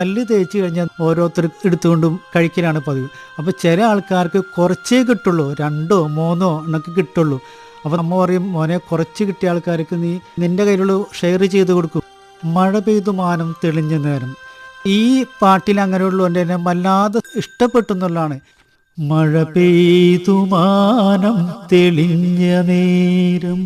കല്ല് തേച്ച് കഴിഞ്ഞാൽ ഓരോരുത്തർ എടുത്തുകൊണ്ടും കഴിക്കലാണ് പതിവ്. അപ്പോൾ ചില ആൾക്കാർക്ക് കുറച്ചേ കിട്ടുള്ളൂ രണ്ടോ മൂന്നോ എന്നൊക്കെ കിട്ടുള്ളൂ. അപ്പോൾ നമ്മൾ പറയും മോനെ കുറച്ച് കിട്ടിയ ആൾക്കാർക്ക് നീ നിന്റെ കയ്യിലുള്ള ഷെയർ ചെയ്ത് കൊടുക്കും. മഴ പെയ്തു മാനം തെളിഞ്ഞ നേരം. ഈ പാട്ടിൽ അങ്ങനെയുള്ളതുകൊണ്ട് തന്നെ വല്ലാതെ ഇഷ്ടപ്പെട്ടു എന്നുള്ളതാണ് മഴ പെയ്തു മാനം തെളിഞ്ഞ നേരം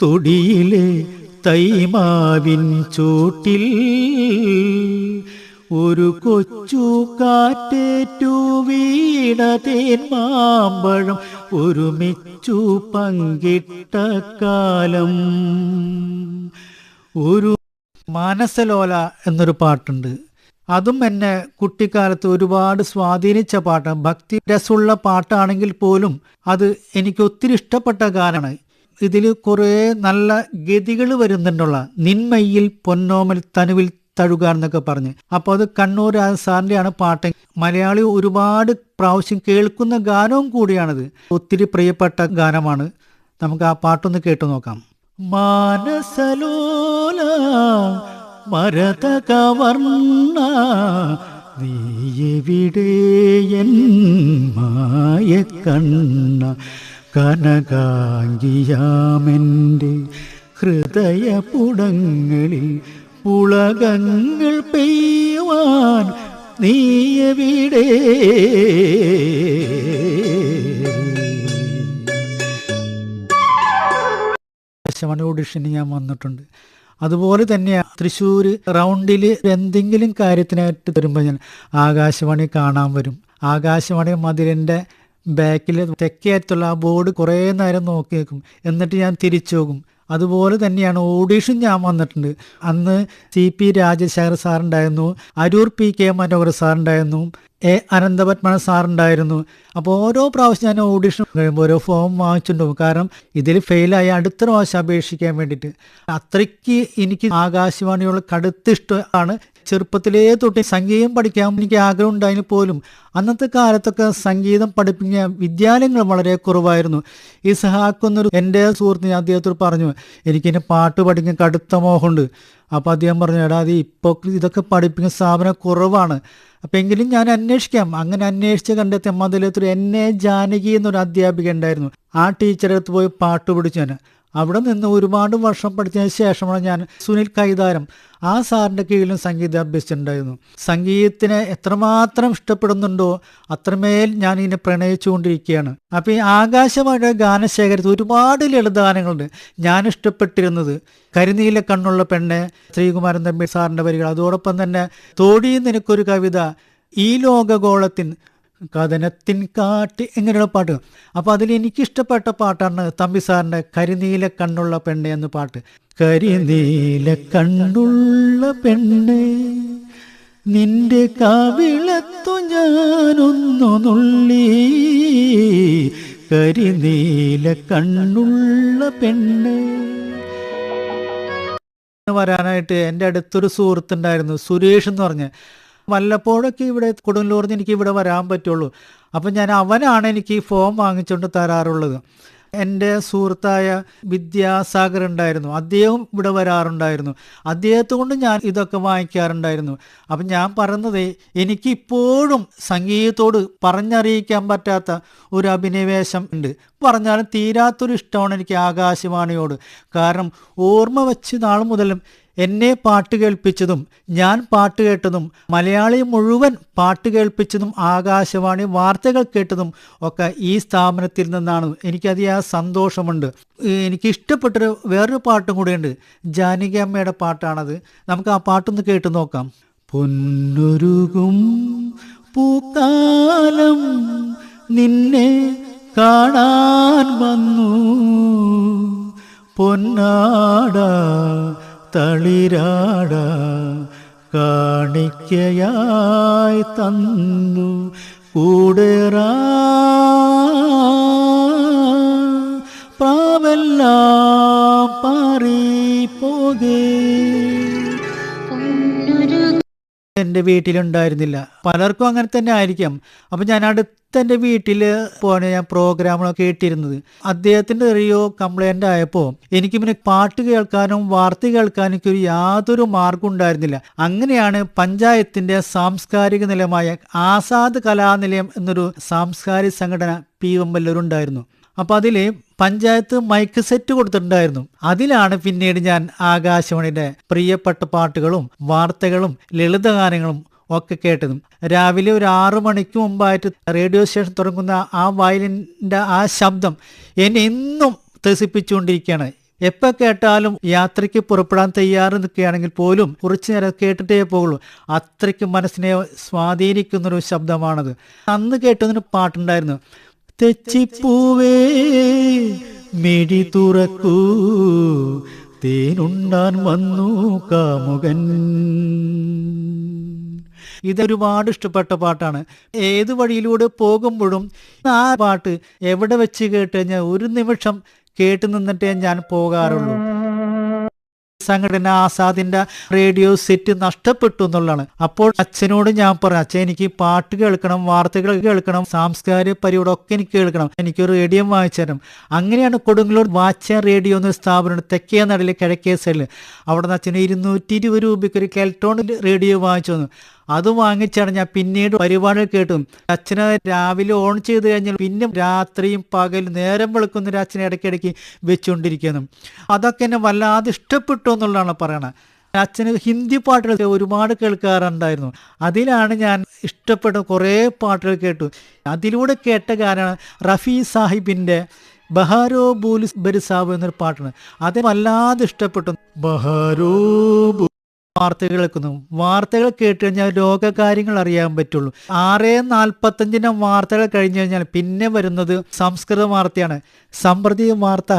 തൊടിയിലെ തൈമാവിൻ ചൂട്ടിൽ ഒരു കൊച്ചു കാറ്റേറ്റു വീണ തേന്മാമ്പഴം ഒരുമിച്ചു പങ്കിട്ട കാലം. ഒരു മാനസലോല എന്നൊരു പാട്ടുണ്ട്. അതും എന്നെ കുട്ടിക്കാലത്ത് ഒരുപാട് സ്വാധീനിച്ച പാട്ടാണ്. ഭക്തി രസമുള്ള പാട്ടാണെങ്കിൽ പോലും അത് എനിക്ക് ഒത്തിരി ഇഷ്ടപ്പെട്ട ഗാനമാണ്. ഇതിൽ കുറേ നല്ല ഗതികൾ വരുന്നുണ്ടുള്ള നിന്മയിൽ പൊന്നോമൽ തനുവിൽ തഴുക എന്നൊക്കെ പറഞ്ഞ്. അപ്പോൾ അത് കണ്ണൂർ സാറിന്റെയാണ് പാട്ട്. മലയാളി ഒരുപാട് പ്രാവശ്യം കേൾക്കുന്ന ഗാനവും കൂടിയാണിത്. ഒത്തിരി പ്രിയപ്പെട്ട ഗാനമാണ്. നമുക്ക് ആ പാട്ടൊന്ന് കേട്ടു നോക്കാം. മാനസലോല മരത കവർണ മരതകവർണ നീയെവിടേയൻ മായ കണ്ണ കനകാങ്കിയാമെന്റെ ഹൃദയപുടങ്ങളിൽ പുളകങ്ങൾ പെയ്യുവാൻ നീയവിടെ ആകാശവാണി ഓഡിഷന് ഞാൻ വന്നിട്ടുണ്ട്. അതുപോലെ തന്നെയാണ് തൃശ്ശൂർ റൗണ്ടിൽ എന്തെങ്കിലും കാര്യത്തിനായിട്ട് വരുമ്പോൾ ഞാൻ ആകാശവാണി കാണാൻ വരും. ആകാശവാണി മതിലിന്റെ ബാക്കിൽ തെക്കേയറ്റുള്ള ആ ബോർഡ് കുറേ നേരം നോക്കി നിൽക്കും. എന്നിട്ട് ഞാൻ തിരിച്ചു പോകും. അതുപോലെ തന്നെയാണ് ഓഡീഷൻ ഞാൻ വന്നിട്ടുണ്ട്. അന്ന് സി പി രാജശേഖർ സാറുണ്ടായിരുന്നു. അരൂർ പി കെ മനോഹർ സാറുണ്ടായിരുന്നു. എ അനന്തപത്മന സാറുണ്ടായിരുന്നു. അപ്പോൾ ഓരോ പ്രാവശ്യം ഞാൻ ഓഡീഷൻ കഴിയുമ്പോൾ ഓരോ ഫോം വാങ്ങിച്ചിട്ടുണ്ടാവും. കാരണം ഇതിൽ ഫെയിലായി അടുത്ത പ്രാവശ്യം അപേക്ഷിക്കാൻ വേണ്ടിയിട്ട്. അത്രയ്ക്ക് എനിക്ക് ആകാശവാണിയുള്ള കടുത്ത ഇഷ്ടമാണ് ചെറുപ്പത്തിലേ തൊട്ട് സംഗീതം പഠിക്കാൻ എനിക്ക് ആഗ്രഹം ഉണ്ടായതിന് പോലും അന്നത്തെ കാലത്തൊക്കെ സംഗീതം പഠിപ്പിക്കുന്ന വിദ്യാലയങ്ങൾ വളരെ കുറവായിരുന്നു. ഈ സഹാക്കുന്നൊരു എന്റെ സുഹൃത്ത് ഞാൻ അദ്ദേഹത്തോട് പറഞ്ഞു എനിക്കിനി പാട്ട് പഠിക്കാൻ കടുത്ത മോഹമുണ്ട്. അപ്പോൾ അദ്ദേഹം പറഞ്ഞു എടാ അത് ഇപ്പോൾ ഇതൊക്കെ പഠിപ്പിക്കുന്ന സ്ഥാപനം കുറവാണ്. അപ്പം എങ്കിലും ഞാൻ അന്വേഷിക്കാം. അങ്ങനെ അന്വേഷിച്ച് കണ്ടെത്തിയ മതിലത്തൊരു എൻ എ ജാനകി എന്നൊരു അധ്യാപിക ഉണ്ടായിരുന്നു. ആ ടീച്ചറെ അടുത്ത് പോയി പാട്ട് പഠിച്ചു. ഞാൻ അവിടെ നിന്ന് ഒരുപാട് വർഷം പഠിച്ചതിന് ശേഷമാണ് ഞാൻ സുനിൽ കൈതാരം ആ സാറിന്റെ കീഴിലും സംഗീതം അഭ്യസിച്ചിട്ടുണ്ടായിരുന്നു. സംഗീതത്തിനെ എത്രമാത്രം ഇഷ്ടപ്പെടുന്നുണ്ടോ അത്രമേൽ ഞാൻ ഇതിനെ പ്രണയിച്ചുകൊണ്ടിരിക്കുകയാണ്. അപ്പോൾ ഈ ആകാശവാണിയുടെ ഗാനശേഖരത്തിൽ ഒരുപാട് ലളിതഗാനങ്ങളുണ്ട്. ഞാൻ ഇഷ്ടപ്പെട്ടിരുന്നത് കരിനീല കണ്ണുള്ള പെണ്ണ് ശ്രീകുമാരൻ തമ്പി സാറിന്റെ വരികൾ അതോടൊപ്പം തന്നെ തോടി നിനക്കൊരു കവിത ഈ ലോകഗോളത്തിൻ കഥനത്തിൻ കാട്ടി ഇങ്ങനെയുള്ള പാട്ട്? അപ്പോൾ അതിൽ എനിക്കിഷ്ടപ്പെട്ട പാട്ടാണ് തമ്പി സാറിന്റെ കരിനീല കണ്ണുള്ള പെണ്ണ് എന്ന പാട്ട്. കരിനീല കണ്ണുള്ള പെണ്ണ് നിന്റെ കവിളത്തു ഞാനൊന്നു നുള്ളി. കരിനീല കണ്ണുള്ള പെണ്ണ്. വരാനായിട്ട് എന്റെ അടുത്തൊരു സുഹൃത്തുണ്ടായിരുന്നു സുരേഷ് എന്ന് പറഞ്ഞ്. വല്ലപ്പോഴൊക്കെ ഇവിടെ കൊടുങ്ങല്ലൂർന്ന് എനിക്ക് ഇവിടെ വരാൻ പറ്റുള്ളൂ. അപ്പം ഞാൻ അവനാണ് എനിക്ക് ഈ ഫോം വാങ്ങിച്ചുകൊണ്ട് തരാറുള്ളത്. എന്റെ സുഹൃത്തായ വിദ്യാസാഗർ ഉണ്ടായിരുന്നു. അദ്ദേഹം ഇവിടെ വരാറുണ്ടായിരുന്നു. അദ്ദേഹത്തെ കൊണ്ട് ഞാൻ ഇതൊക്കെ വാങ്ങിക്കാറുണ്ടായിരുന്നു. അപ്പം ഞാൻ പറയുന്നത് എനിക്കിപ്പോഴും സംഗീതത്തോട് പറഞ്ഞറിയിക്കാൻ പറ്റാത്ത ഒരു അഭിനിവേശം ഉണ്ട്. പറഞ്ഞാലും തീരാത്തൊരു ഇഷ്ടമാണ് എനിക്ക് ആകാശവാണിയോട്. കാരണം ഓർമ്മ വെച്ച് നാൾ മുതലും എന്നെ പാട്ട് കേൾപ്പിച്ചതും ഞാൻ പാട്ട് കേട്ടതും മലയാളി മുഴുവൻ പാട്ട് കേൾപ്പിച്ചതും ആകാശവാണി വാർത്തകൾ കേട്ടതും ഒക്കെ ഈ സ്ഥാപനത്തിൽ നിന്നാണ്. എനിക്കതിയാ സന്തോഷമുണ്ട്. എനിക്ക് ഇഷ്ടപ്പെട്ടൊരു വേറൊരു പാട്ടും കൂടെയുണ്ട്. ജാനകി അമ്മയുടെ പാട്ടാണത്. നമുക്ക് ആ പാട്ടൊന്ന് കേട്ട് നോക്കാം. പൊന്നുരുകും പൂക്കാലം നിന്നെ കാണാൻ വന്നു. പൊന്നാട തളിരാട കാണിക്കയായി തന്നു. കൂടെറാവെല്ലാം പാറി പോകേ എന്റെ വീട്ടിലുണ്ടായിരുന്നില്ല. പലർക്കും അങ്ങനെ തന്നെ ആയിരിക്കാം. അപ്പം ഞാൻ അടുത്ത അടുത്തെന്റെ വീട്ടിൽ പോകണ ഞാൻ പ്രോഗ്രാമുകളൊക്കെ ഇട്ടിരുന്നത്. അദ്ദേഹത്തിന്റെ റിയോ കംപ്ലൈന്റ് ആയപ്പോൾ എനിക്ക് പിന്നെ പാട്ട് കേൾക്കാനും വാർത്ത കേൾക്കാനും ഒരു യാതൊരു മാർഗം ഉണ്ടായിരുന്നില്ല. അങ്ങനെയാണ് പഞ്ചായത്തിന്റെ സാംസ്കാരിക നിലയമായ ആസാദ് കലാനിലയം എന്നൊരു സാംസ്കാരിക സംഘടന പി വെമ്പല്ലൂരുണ്ടായിരുന്നു അപ്പോൾ അതിൽ പഞ്ചായത്ത് മൈക്ക് സെറ്റ് കൊടുത്തിട്ടുണ്ടായിരുന്നു. അതിലാണ് പിന്നീട് ഞാൻ ആകാശവാണിയുടെ പ്രിയപ്പെട്ട പാട്ടുകളും വാർത്തകളും ലളിതഗാനങ്ങളും ഒക്കെ കേട്ടതും. രാവിലെ ഒരു ആറു മണിക്ക് മുമ്പായിട്ട് റേഡിയോ സ്റ്റേഷൻ തുടങ്ങുന്ന ആ വയലിന്റെ ആ ശബ്ദം എന്നെ എന്നും ത്രസിപ്പിച്ചുകൊണ്ടിരിക്കുകയാണ്. എപ്പോൾ കേട്ടാലും യാത്രയ്ക്ക് പുറപ്പെടാൻ തയ്യാറ് നിൽക്കുകയാണെങ്കിൽ പോലും കുറച്ച് നേരം കേട്ടിട്ടേ പോകുള്ളൂ. അത്രയ്ക്ക് മനസ്സിനെ സ്വാധീനിക്കുന്നൊരു ശബ്ദമാണത്. അന്ന് കേട്ടതിന് പാട്ടുണ്ടായിരുന്നു. തെച്ചിപ്പൂവേ മിഴി തുറക്കൂ തേനുണ്ടാൻ വന്നു കാമുകൻ. ഇതൊരുപാട് ഇഷ്ടപ്പെട്ട പാട്ടാണ്. ഏത് വഴിയിലൂടെ പോകുമ്പോഴും ആ പാട്ട് എവിടെ വെച്ച് കേട്ട് കഴിഞ്ഞാൽ ഒരു നിമിഷം കേട്ടു നിന്നിട്ടേ ഞാൻ പോകാറുള്ളൂ. സംഘടന ആസാദിന്റെ റേഡിയോ സെറ്റ് നഷ്ടപ്പെട്ടു എന്നുള്ളതാണ്. അപ്പോൾ അച്ഛനോട് ഞാൻ പറഞ്ഞു അച്ഛൻ എനിക്ക് പാട്ട് കേൾക്കണം വാർത്തകൾ കേൾക്കണം സാംസ്കാരിക പരിപാടി ഒക്കെ എനിക്ക് കേൾക്കണം എനിക്ക് റേഡിയോ വാങ്ങിച്ചു തരണം. അങ്ങനെയാണ് കൊടുങ്ങല്ലൂർ വാച്ച റേഡിയോ എന്ന സ്ഥാപനം തെക്കേ നടയിൽ കിഴക്കേ സൈഡിൽ അവിടെ നിന്ന് അച്ഛന് ഇരുന്നൂറ്റി ഇരുപത് രൂപയ്ക്ക് ഒരു കെൽട്രോണിക് റേഡിയോ വാങ്ങിച്ചു തന്നു. അത് വാങ്ങിച്ചാണ് ഞാൻ പിന്നീട് പരിപാടി കേട്ടു. അച്ഛനെ രാവിലെ ഓൺ ചെയ്ത് കഴിഞ്ഞാൽ പിന്നെ രാത്രിയും പകലും നേരം വെളുക്കുന്ന ഒരു അച്ഛനെ ഇടയ്ക്കിടയ്ക്ക് വെച്ചുകൊണ്ടിരിക്കുന്നു അതൊക്കെ എന്നെ വല്ലാതെ ഇഷ്ടപ്പെട്ടു എന്നുള്ളതാണ് പറയണത്. അച്ഛന് ഹിന്ദി പാട്ടുകൾ ഒരുപാട് കേൾക്കാറുണ്ടായിരുന്നു. അതിലാണ് ഞാൻ ഇഷ്ടപ്പെട്ട കുറേ പാട്ടുകൾ കേട്ടു. അതിലൂടെ കേട്ട ഗാനമാണ് റഫി സാഹിബിന്റെ ബഹാരോ ബൂലിസ് ബരിസാബ് എന്നൊരു പാട്ടാണ്. അത് വല്ലാതെ ഇഷ്ടപ്പെട്ടു. ബഹാരോ വാർത്തകൾ കേൾക്കുന്നു വാർത്തകൾ കേട്ട് കഴിഞ്ഞാൽ ലോകകാര്യങ്ങൾ അറിയാൻ പറ്റുള്ളൂ. ആറ് നാൽപ്പത്തഞ്ചിന് വാർത്തകൾ കഴിഞ്ഞു കഴിഞ്ഞാൽ പിന്നെ വരുന്നത് സംസ്കൃത വാർത്തയാണ്. സമ്പ്രതി വാർത്താ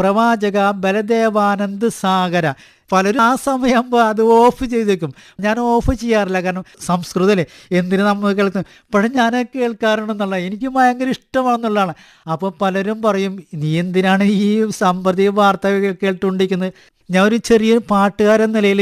പ്രവാചക ബലദേവാനന്ദ് സാഗര. പലരും ആ സമയമാകുമ്പോൾ അത് ഓഫ് ചെയ്തേക്കും. ഞാൻ ഓഫ് ചെയ്യാറില്ല. കാരണം സംസ്കൃതം അല്ലേ എന്തിനു നമ്മൾ കേൾക്കുന്നു? പക്ഷേ ഞാൻ കേൾക്കാറുണ്ടെന്നുള്ള എനിക്ക് ഭയങ്കര ഇഷ്ടമാണെന്നുള്ളതാണ്. അപ്പോൾ പലരും പറയും നീ എന്തിനാണ് ഈ സമ്പ്രതി വാർത്ത കേട്ടുകൊണ്ടിരിക്കുന്നത് ഞാൻ ഒരു ചെറിയ പാട്ടുകാരൻ നിലയിൽ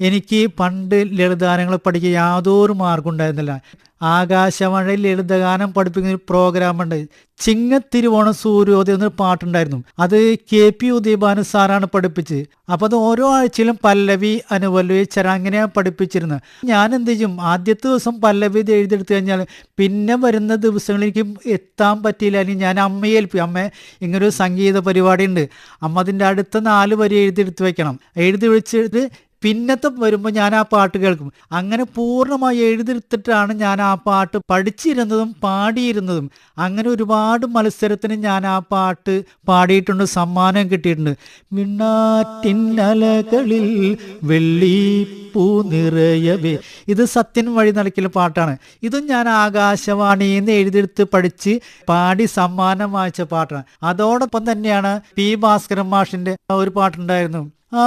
എനിക്ക് പണ്ട് ലളിതഗാനങ്ങൾ പഠിക്കാൻ യാതൊരു മാർഗം ഉണ്ടായിരുന്നില്ല. ആകാശവാണി ലളിതഗാനം പഠിപ്പിക്കുന്ന ഒരു പ്രോഗ്രാം ഉണ്ട്. ചിങ്ങത്തിരുവോണ സൂര്യോദയം എന്നൊരു പാട്ടുണ്ടായിരുന്നു. അത് കെ പി ഉദയഭാനു സാറാണ് പഠിപ്പിച്ചത്. അപ്പോൾ അത് ഓരോ ആഴ്ചയിലും പല്ലവി അനുപല്ലവി ചരാങ്ങനെയാണ് പഠിപ്പിച്ചിരുന്നത്. ഞാൻ എന്ത് ചെയ്യും? ആദ്യത്തെ ദിവസം പല്ലവി ഇത് എഴുതിയെടുത്തു കഴിഞ്ഞാൽ പിന്നെ വരുന്ന ദിവസങ്ങളിൽ എനിക്ക് എത്താൻ പറ്റിയില്ല. അല്ലെങ്കിൽ ഞാൻ അമ്മയെ ഏൽപ്പിക്കും. അമ്മ ഇങ്ങനൊരു സംഗീത പരിപാടി ഉണ്ട് അമ്മ അതിന്റെ അടുത്ത നാല് വരി എഴുതിയെടുത്ത് വെക്കണം. എഴുതി വെച്ചിട്ട് പിന്നത്തെ വരുമ്പോൾ ഞാൻ ആ പാട്ട് കേൾക്കും. അങ്ങനെ പൂർണമായി എഴുതിയെടുത്തിട്ടാണ് ഞാൻ ആ പാട്ട് പഠിച്ചിരുന്നതും പാടിയിരുന്നതും. അങ്ങനെ ഒരുപാട് മത്സരത്തിന് ഞാൻ ആ പാട്ട് പാടിയിട്ടുണ്ട് സമ്മാനം കിട്ടിയിട്ടുണ്ട്. മിണ്ണാറ്റിന്നലകളിൽ വെള്ളി പൂ നിറയവേ. ഇത് സത്യൻ വഴി നടക്കുന്ന പാട്ടാണ്. ഇതും ഞാൻ ആകാശവാണിയിൽ നിന്ന് എഴുതിയെടുത്ത് പഠിച്ച് പാടി സമ്മാനം വാങ്ങിച്ച പാട്ടാണ്. അതോടൊപ്പം തന്നെയാണ് പി ഭാസ്കരൻ മാഷിന്റെ ഒരു പാട്ടുണ്ടായിരുന്നു. ആ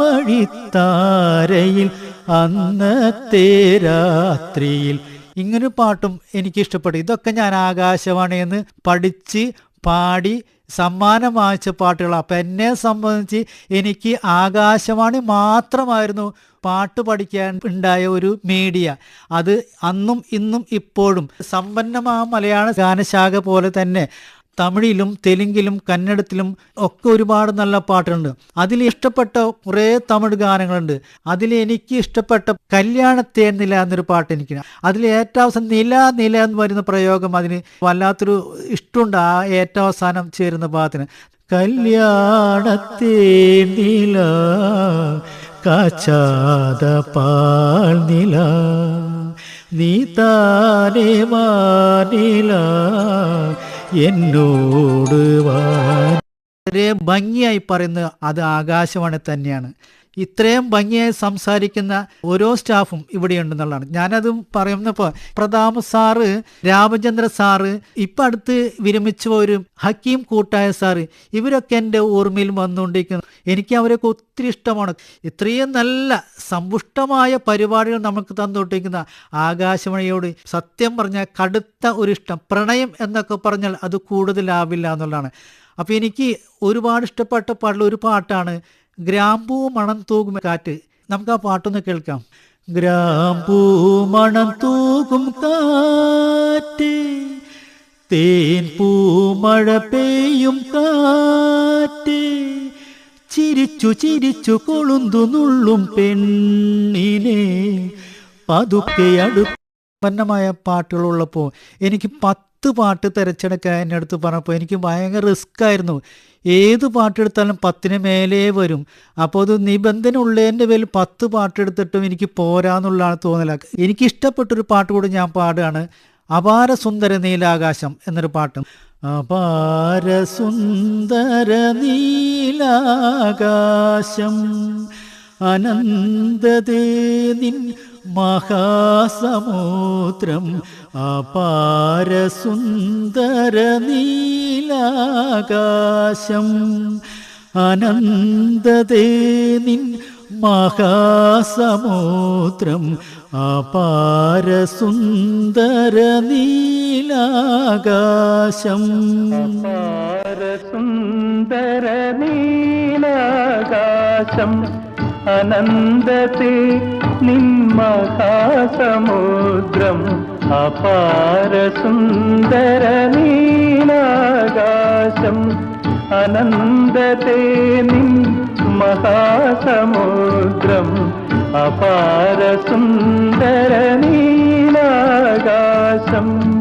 വഴിത്താരയിൽ അന്നത്തെ രാത്രിയിൽ. ഇങ്ങനൊരു പാട്ടും എനിക്കിഷ്ടപ്പെട്ടു. ഇതൊക്കെ ഞാൻ ആകാശവാണിയെന്ന് പഠിച്ച് പാടി സമ്മാനം വാങ്ങിച്ച പാട്ടുകളാണ് അപ്പം എന്നെ സംബന്ധിച്ച് എനിക്ക് ആകാശവാണി മാത്രമായിരുന്നു പാട്ട് പഠിക്കാൻ ഉണ്ടായ ഒരു മീഡിയ. അത് അന്നും ഇന്നും ഇപ്പോഴും സമ്പന്നമായ മലയാള ഗാനശാഖ പോലെ തന്നെ തമിഴിലും തെലുങ്കിലും കന്നഡത്തിലും ഒക്കെ ഒരുപാട് നല്ല പാട്ടുണ്ട്. അതിൽ ഇഷ്ടപ്പെട്ട കുറേ തമിഴ് ഗാനങ്ങളുണ്ട്. അതിൽ എനിക്ക് ഇഷ്ടപ്പെട്ട കല്യാണത്തേൻ നില എന്നൊരു പാട്ട് എനിക്ക് അതിൽ ഏറ്റവും അവസാനം നില നില എന്ന് വരുന്ന പ്രയോഗം അതിന് വല്ലാത്തൊരു ഇഷ്ടമുണ്ട് ആ ഏറ്റവും അവസാനം ചേരുന്ന ഭാഗത്തിന് കല്യാണത്തേ നില കാച്ചാത പാൽ നില നീ താനേ മാനില എന്നോട് വളരെ ഭംഗിയായി പറയുന്നത് അത് ആകാശവാണി തന്നെയാണ്. ഇത്രയും ഭംഗിയായി സംസാരിക്കുന്ന ഓരോ സ്റ്റാഫും ഇവിടെ ഇവിടെയുണ്ടെന്നുള്ളതാണ്. ഞാനത് പറയുന്നപ്പോൾ പ്രതാപ് സാറ് രാമചന്ദ്ര സാറ് ഇപ്പം അടുത്ത് വിരമിച്ച ഒരു ഹക്കീം കൂട്ടായ സാറ് ഇവരൊക്കെ എന്റെ ഓർമ്മയിൽ വന്നുകൊണ്ടിരിക്കുന്നു. എനിക്ക് അവരൊക്കെ ഒത്തിരി ഇഷ്ടമാണ്. ഇത്രയും നല്ല സമ്പുഷ്ടമായ പരിപാടികൾ നമുക്ക് തന്നുകൊണ്ടിരിക്കുന്ന ആകാശവാണിയോട് സത്യം പറഞ്ഞാൽ കടുത്ത ഒരു ഇഷ്ടം. പ്രണയം എന്നൊക്കെ പറഞ്ഞാൽ അത് കൂടുതലാവില്ല എന്നുള്ളതാണ്. അപ്പോൾ എനിക്ക് ഒരുപാട് ഇഷ്ടപ്പെട്ട പാട്ടുള്ള ഒരു പാട്ടാണ് ഗ്രാമ്പൂ മണം തൂകും കാറ്റ്. നമുക്ക് ആ പാട്ടൊന്ന് കേൾക്കാം. ഗ്രാമ്പൂ മണം തൂകും കാറ്റ്. തേൻ പൂമഴ പെയ്യും കാറ്റ്. ചിരിച്ചു ചിരിച്ചു കൊളുന്തു നുള്ളും പെണ്ണിനെ. പതുക്കെ അടുപ്പന്നമായ പാട്ടുകളുള്ളപ്പോൾ എനിക്ക് പത്ത് പാട്ട് തിരച്ചെടുക്കാൻ എന്റെ അടുത്ത് പറഞ്ഞപ്പോൾ എനിക്ക് ഭയങ്കര റിസ്ക് ആയിരുന്നു. ഏത് പാട്ടെടുത്താലും പത്തിന് മേലേ വരും. അപ്പോൾ അത് നിബന്ധന ഉള്ളതിന്റെ പേരിൽ പത്ത് പാട്ടെടുത്തിട്ടും എനിക്ക് പോരാന്നുള്ളതാണ് തോന്നല. എനിക്ക് ഇഷ്ടപ്പെട്ടൊരു പാട്ട് കൂടി ഞാൻ പാടുകയാണ്. അപാര സുന്ദര നീലാകാശം എന്നൊരു പാട്ടും. അപാര സുന്ദര നീലാകാശം അനന്തതേ നിൻ മഹാസമുദ്രം അപാരസുന്ദര നീലാകാശം. അനന്തതേ നിൻ മഹാസമുദ്രം അപാരസുന്ദര നീലാകാശം. അപാരസുന്ദര നീലാകാശം. അനന്തത്തെ നിന്മഹാസമുദ്രം അപാര സുന്ദര നീലാകാശം. അനന്തത്തെ നിൻ മഹാസമുദ്രം അപാര സുന്ദര നീലാകാശം.